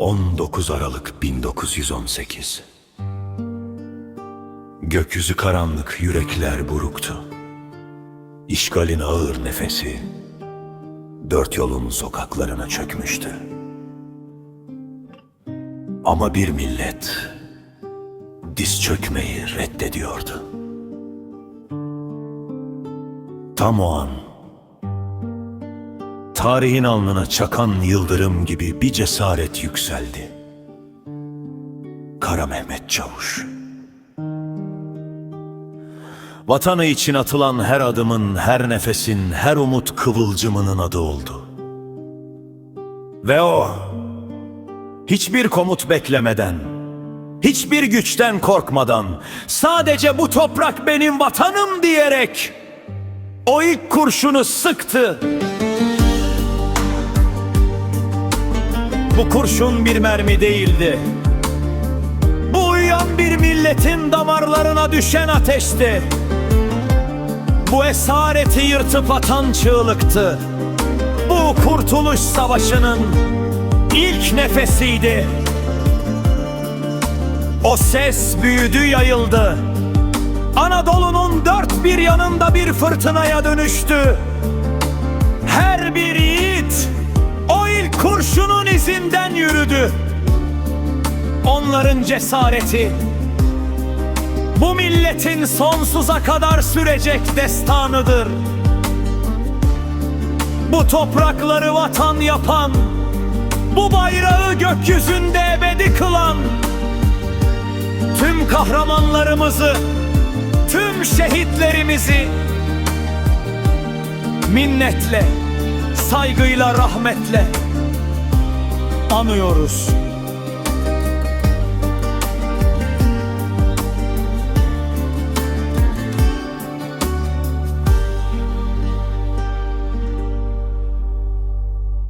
19 Aralık 1918 Gökyüzü karanlık, yürekler buruktu. İşgalin ağır nefesi dört yolun sokaklarına çökmüştü. Ama bir millet diz çökmeyi reddediyordu. Tam o an tarihin alnına çakan yıldırım gibi bir cesaret yükseldi. Kara Mehmet Çavuş. Vatanı için atılan her adımın, her nefesin, her umut kıvılcımının adı oldu. Ve o, hiçbir komut beklemeden, hiçbir güçten korkmadan, sadece bu toprak benim vatanım diyerek, o ilk kurşunu sıktı. Bu kurşun bir mermi değildi. Bu uyuyan bir milletin damarlarına düşen ateşti. Bu esareti yırtıp atan çığlıktı. Bu kurtuluş savaşının ilk nefesiydi. O ses büyüdü yayıldı. Anadolu'nun dört bir yanında bir fırtınaya dönüştü. Her bir izinden yürüdü. Onların cesareti bu milletin sonsuza kadar sürecek destanıdır. Bu toprakları vatan yapan, bu bayrağı gökyüzünde ebedi kılan, tüm kahramanlarımızı, tüm şehitlerimizi minnetle, saygıyla, rahmetle anıyoruz.